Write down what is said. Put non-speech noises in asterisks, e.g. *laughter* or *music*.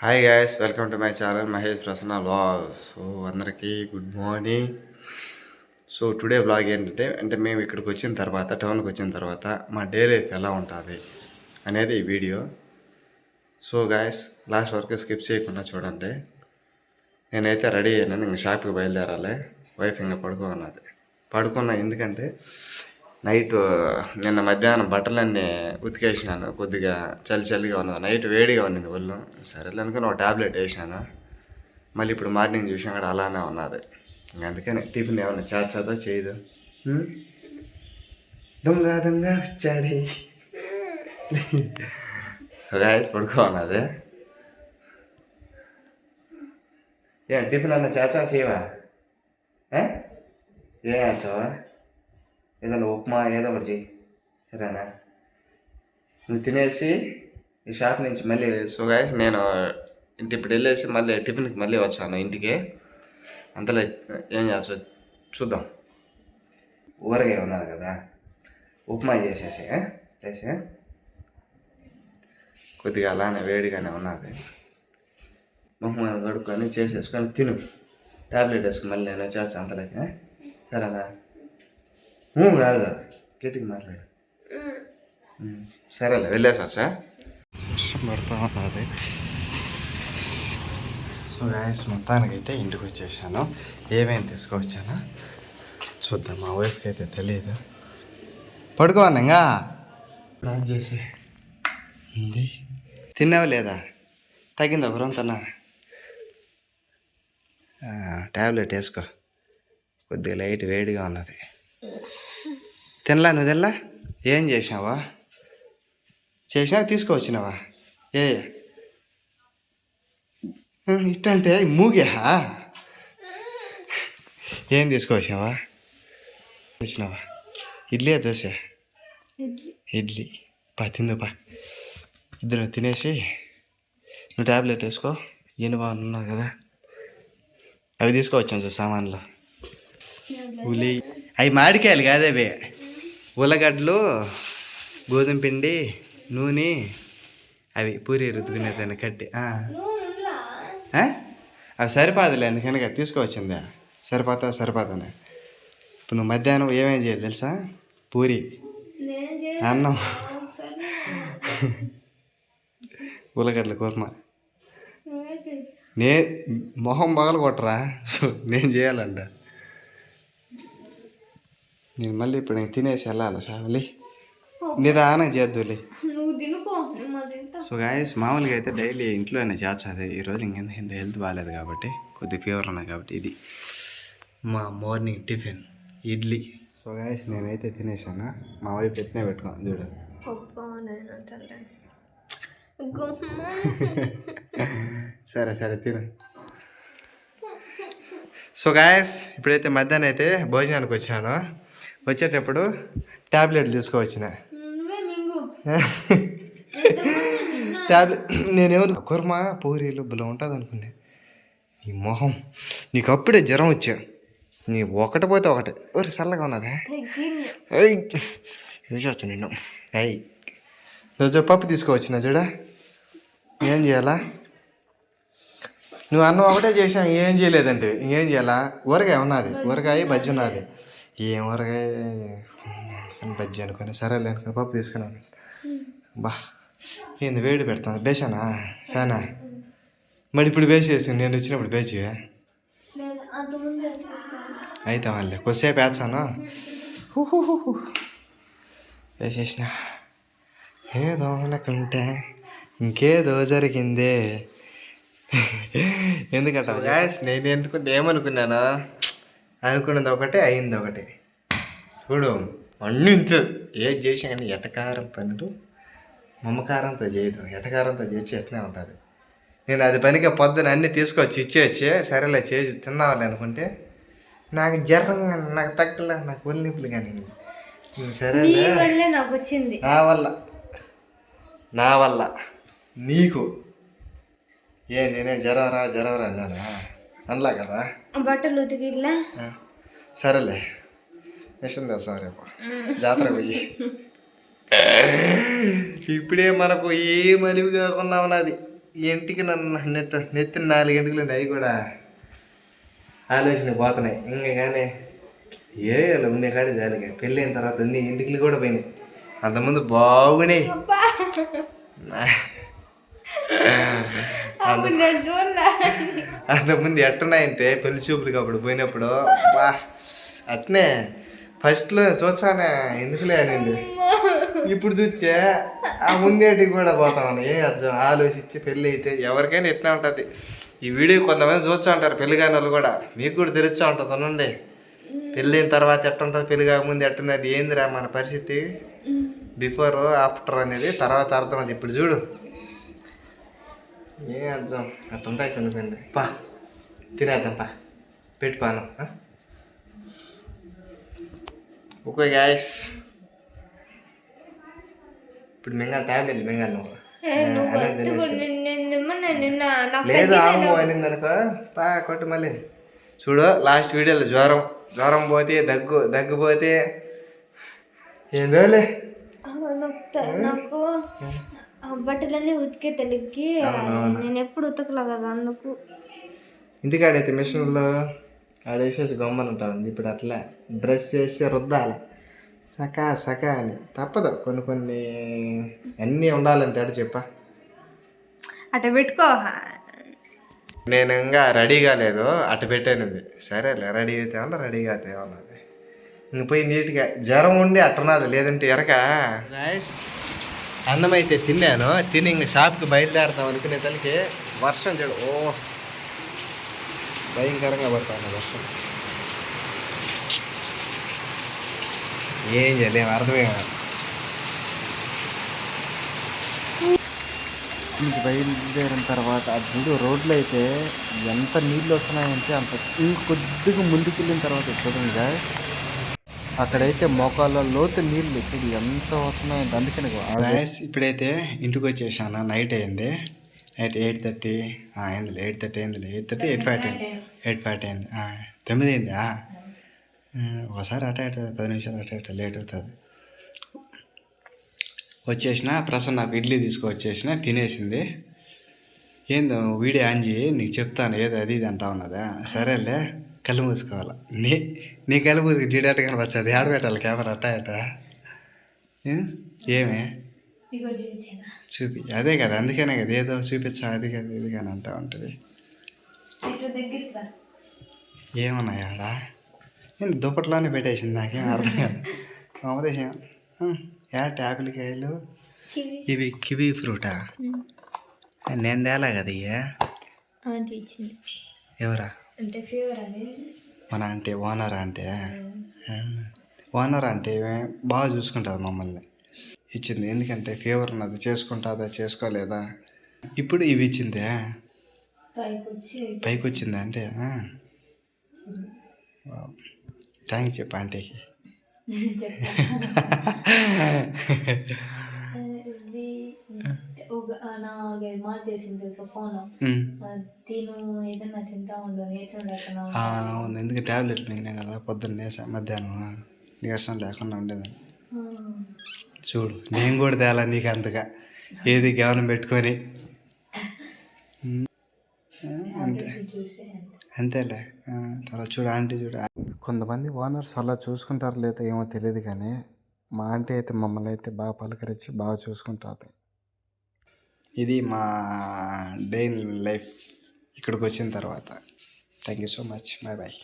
Hi guys welcome to my channel Mahesh Prasanna vlog so అందరికీ good morning so today vlog ఏంటంటే అంటే మేము ఇక్కడికి వచ్చిన తర్వాత టౌన్కి వచ్చిన తర్వాత మా డే లైఫ్ ఎలా ఉంటుంది అనేది ఈ వీడియో సో గాయస్ లాస్ట్ వరకు స్కిప్ చేయకుండా చూడండి. నేనైతే రెడీ అయినాను ఇంకా షాప్కి బయలుదేరాలి. వైఫ్ ఇంకా పడుకోన్నది పడుకున్నా ఎందుకంటే నైట్ నిన్న మధ్యాహ్నం బట్టలన్నీ ఉతికేసినాను. కొద్దిగా చలి చలిగా ఉన్నది. నైట్ వేడిగా ఉన్నది ఒళ్ళు. సరేలే అనుకుని ఒక ట్యాబ్లెట్ వేసినాను. మళ్ళీ ఇప్పుడు మార్నింగ్ చూసినా కూడా అలానే ఉన్నది. అందుకని టిఫిన్ ఏమన్నా చేర్చదో చేయదు. ఉం? దొంగ దొంగ వచ్చాడి. పడుకో ఉన్నది ఏ టిఫిన్ అన్న చేర్చా? చేయవా? ఏ? ఏం ఏదైనా ఉప్మా ఏదో ఒకటి చెయ్యి. సరేనా? నువ్వు తినేసి ఈ షాప్ నుంచి మళ్ళీ సో గాయస్ నేను ఇంటి ఇప్పుడు వెళ్ళేసి మళ్ళీ టిఫిన్కి మళ్ళీ వచ్చాను ఇంటికి. అంతలో ఏం చేస్తా చూద్దాం. ఊరగాయ ఉన్నది కదా. ఉప్మా చేసేసి ఆ? చేసి. కొద్దిగా అలానే వేడిగానే ఉన్నది. మొహం కడుక్కొని చేసేసుకొని తిను. టాబ్లెట్ వేసుకుని మళ్ళీ నేను వచ్చేస్తాను అంతలోకి సరేనా? కాదు గట్టిగా మాట్లాడు. సరేలే వెళ్ళేసా సార్ వర్షం పడతా ఉన్నది. సో గాయస్ మొత్తానికైతే ఇంటికి వచ్చేసాను. ఏమేమి తీసుకొచ్చాను చూద్దాం. మా వైఫ్కి అయితే తెలియదు పడుకోవాలి ఇంకా ఆఫ్ చేసి. ఉంది తిన్నావా లేదా? తగ్గిందా బ్రొంతనా ట్యాబ్లెట్ వేసుకో. కొద్దిగా లైట్ వేడిగా ఉన్నది. తినలా నువ్వు తినలా? ఏం చేసినావా? చేసినా తీసుకువచ్చినావా ఏ ఇట్ట అంటే మూగా ఏం తీసుకువచ్చినావా వచ్చినావా? ఇడ్లీ దోశ? ఇడ్లీ. పా తిందు పా. ఇద్దరు తినేసి నువ్వు ట్యాబ్లెట్ వేసుకో. ఎనువా ఉన్నావు కదా? అవి తీసుకోవచ్చాను సార్ సామాన్లు. ఉలి అవి మామిడికాయలు కాదే అవి. ఉల్లగడ్డలు గోధుమ పిండి నూనె అవి పూరి రుద్దుకునేదాన్ని కట్టి ఆ. ఆ? అవి సరిపోదులే అందుకని తీసుకోవచ్చిందా? సరిపోతా సరిపోతానే. ఇప్పుడు నువ్వు మధ్యాహ్నం ఏమేం చేయాలి తెలుసా? పూరి. అన్నం. ఉల్లగడ్డల కూర్మ. నే మొహం పగలు కొట్టరా నేను చేయాలంట. నేను మళ్ళీ ఇప్పుడు నేను తినేసి వెళ్ళాలి షామలి నిదానం చేద్దులే సో గాయస్ మామూలుగా అయితే డైలీ ఇంట్లోనే చేస్తుంది ఈరోజు ఇంకెంత హెల్త్ బాగాలేదు కాబట్టి కొద్ది ఫీవర్ ఉన్నాయి కాబట్టి ఇది మా morning tiffin idli so guys నేనైతే తినేసాను మా వైపు ఎత్తునే పెట్టుకోను చూడు సరే సరే తిను సో గాయస్ ఇప్పుడైతే మధ్యాహ్నం అయితే భోజనానికి వచ్చాను వచ్చేటప్పుడు ట్యాబ్లెట్లు తీసుకువచ్చిన. *laughs* ట్యాబ్లెట్ నేనేమను కుర్మా పూరీలు బలం ఉంటుంది అనుకున్నా ఈ మొహం నీకు అప్పుడే జ్వరం వచ్చా. నీ ఒకటి పోతే ఒకటి. ఒరే చల్లగా ఉన్నదా? చూసొచ్చు నిన్ను? అయ్యి నువ్వు పప్పు తీసుకోవచ్చిన చూడా ఏం చేయాలా? నువ్వు అన్నం ఒకటే చేసావు ఏం చేయలేదంటే ఏం చేయాలా? ఊరగాయ ఉన్నది. ఊరగాయ బజ్జి ఉన్నది. ఏం వరకే బజ్జి అనుకుని సరేలే అనుకుని పప్పు తీసుకున్నాను బా ఏంది వేడి పెడతాను బేసానా? ఫ్యానా? మరి ఇప్పుడు బేసి వేసుకుని నేను వచ్చినప్పుడు బేసి అయితే మళ్ళీ కొద్దిసేపు వేస్తాను. వేసేసిన. ఏదో అనుకుంటే ఇంకేదో జరిగిందే. *laughs* ఎందుకంటే నేను ఎందుకుంటే ఏమనుకున్నాను? అనుకున్నది ఒకటే అయింది ఒకటి. చూడు అన్ని ఇంట్లో ఏది చేసినా కానీ ఎటకారం పనులు మమకారంతో చేయదు. ఎటకారంతో చేసి ఎట్లనే ఉంటుంది. నేను అది పనిగా పొద్దున అన్నీ తీసుకొచ్చి ఇచ్చేవచ్చి సరేలే చేసి తిన్నావాలి అనుకుంటే నాకు జ్వరం కానీ నాకు తగ్గలే నాకు ఒళ్ళు నొప్పులు కానీ. సరేలే. నాకు వచ్చింది. నా వల్ల. నా వల్ల. నీకు. ఏ నేనే జ్వరవరా జ్వరవరా అన్నానా? అనలా కదా? బట్టలు ఉతికిట్లా. ఆ, సరేలే. విషయం తెలుసా రేపు జాతర పోయి. ఇప్పుడే మనకు ఏ మలివి కాకుండా ఉన్నది. ఇంటికి నన్ను నెట్ నెత్తిన నాలుగు ఇంటికి అవి కూడా ఆలోచన పోతున్నాయి. ఇంకా కానీ ఏ ఉండే కాడే జాలిగా. పెళ్ళి అయిన తర్వాత అన్ని ఇంటికి కూడా పోయినాయి. అంతకుముందు బాగున్నాయి అబ్బా అప్పుడు నేను చూడలే అంతకుముందు ఎట్టున్నాయంటే పెళ్ళి చూపులకి అప్పుడు పోయినప్పుడు. బా అట్నే. ఫస్ట్లో చూసానే ఎందుకులే అనింది. ఇప్పుడు చూస్తే ఆ ముందేటికి కూడా పోతామని. ఏ అర్థం ఆలోచించి పెళ్ళి అయితే ఎవరికైనా ఎట్లా ఉంటుంది. ఈ వీడియో కొంతమంది చూస్తూ ఉంటారు పెళ్ళి కాని వాళ్ళు కూడా. మీకు కూడా తెలుస్తూ ఉంటుంది అనండి. పెళ్ళి అయిన తర్వాత ఎట్టుంటుంది పెళ్ళి కాకముందు ఎట్టున్నది ఏందిరా మన పరిస్థితి? బిఫోర్ ఆఫ్టర్ అనేది తర్వాత అర్థం అది ఇప్పుడు చూడు. ఏ అర్థం? అట్టుంటాయి కొన్ని పా తినేద్దాం పా. పెట్టుపాను ఓకే గ్యాస్. ఇప్పుడు మింగా ట్యాబ్లెట్ మింగా నువ్వు. లేదు ఆము అనింది అనుకో పా కొట్టు మళ్ళీ. చూడు లాస్ట్ వీడియోలో జ్వరం జ్వరం పోతే దగ్గు దగ్గు పోతే ఏందోలే నాకు. బట్టలన్నీ ఉతికే తెలికి నేను ఎప్పుడు ఉతకలే కదా అందుకు. ఇంటికాడైతే మిషన్లో ఆడేసేసి గమ్మని ఉంటాను ఇప్పుడు అట్లా డ్రెస్ చేసి రుద్దాలి. సకా సకా అని. తప్పదు కొన్ని కొన్ని అన్నీ ఉండాలంటే అటు చెప్పా. అట్ట పెట్టుకో. నేను ఇంకా రెడీ కాలేదు అటు పెట్టానుంది. సరేలే రెడీ అయితే ఏమన్నా రెడీ కాతే ఏమన్నది ఇంక పోయి నీట్గా జ్వరం ఉండి అట్టున్నది లేదంటే ఎరక. అన్నం అయితే తిన్నాను. తిని ఇంక షాప్కి బయలుదేరుతాం అనుకునే తలకి వర్షం చూడు. ఓ భయంకరంగా పడతాను వర్షం. ఏం చేయలేము అర్థమే కాదు. బయలుదేరిన తర్వాత ఆ ముందు రోడ్లు అయితే ఎంత నీళ్ళు వస్తున్నాయంటే అంత కొద్దిగా ముందుకు వెళ్ళిన తర్వాత చూడండి. అక్కడైతే మోకాళ్ళ లోతు నీళ్ళు చూడు ఎంత వస్తున్నాయంటే అందుకని గాయస్ ఇప్పుడైతే ఇంటికి వచ్చేసాను. నైట్ అయింది. Night eight thirty. అయింది. ఎయిట్ థర్టీ అయింది. Eight thirty eight forty eight forty అయింది. తొమ్మిది అయిందా? ఒకసారి అట ఇట పది నిమిషాలు అట ఇట లేట్ అవుతుంది. వచ్చేసిన ప్రసన్న నాకు ఇడ్లీ తీసుకొచ్చేసిన తినేసింది. ఏందో వీడియో ఆన్ చేయి నీకు చెప్తాను. ఏదో అది ఇది అంటా ఉన్నదా? సరేలే. కళ్ళు మూసుకోవాలి? నీ నీ కళ్ళు మూసుకు జీడాట కనపచ్చది ఆడ పెట్టాలి? కెమెరా అట్ట అట ఏం? ఏమే? చూపి. అదే కదా అందుకనే కదా. ఏదో చూపించా అది కదా ఇది కానీ అంటా ఉంటుంది. ఏమన్నాయి ఆడ? నేను దుప్పట్లోనే పెట్టేసింది నాకేం అర్థం కాదు. మామదేశం యా ట్యాపిల్ కాయలు? కివి. ఇవి కివీ ఫ్రూటా? నేను తేలా కదా ఇయ్యా? ఎవరా? అంటే ఫీవర్ మన అంటే ఓనర్ అంటే ఓనర్ అంటే బాగా చూసుకుంటుంది మమ్మల్ని. ఇచ్చింది. ఎందుకంటే ఫీవర్ ఉన్నది. చేసుకుంటుందా చేసుకోలేదా? ఇప్పుడు ఇవి ఇచ్చిందే? పైకి వచ్చి పైకి వచ్చిందా అంటే థ్యాంక్స్ చెప్పు ఆంటీకి. *laughs* ఒక నాలుగైదు మార్లు చేసింది తెలుసా ఫోన్. ఉమ్. తిను ఏదన్నా తింటా ఉండు నీరసం లేకుండా ఆ, అవును ఎందుకు ట్యాబ్లెట్లు నిన్నే కదా పొద్దున్న వేసా మధ్యాహ్నం నీరసం లేకుండా ఉండేదాన్ని చూడు నేను కూడా తేలా నీకు అంతగా. ఏది గమనం పెట్టుకొని. అంతే. అంతేలే. తర్వాత చూడు ఆంటీ చూడు. కొంతమంది ఓనర్స్ అలా చూసుకుంటారు లేదా ఏమో తెలియదు కానీ మా ఆంటీ అయితే మమ్మల్ని అయితే బాగా పలకరించి బాగా చూసుకుంటుంది ఇది మా డే లైఫ్ ఇక్కడికి వచ్చిన తర్వాత. Thank you so much. Bye bye.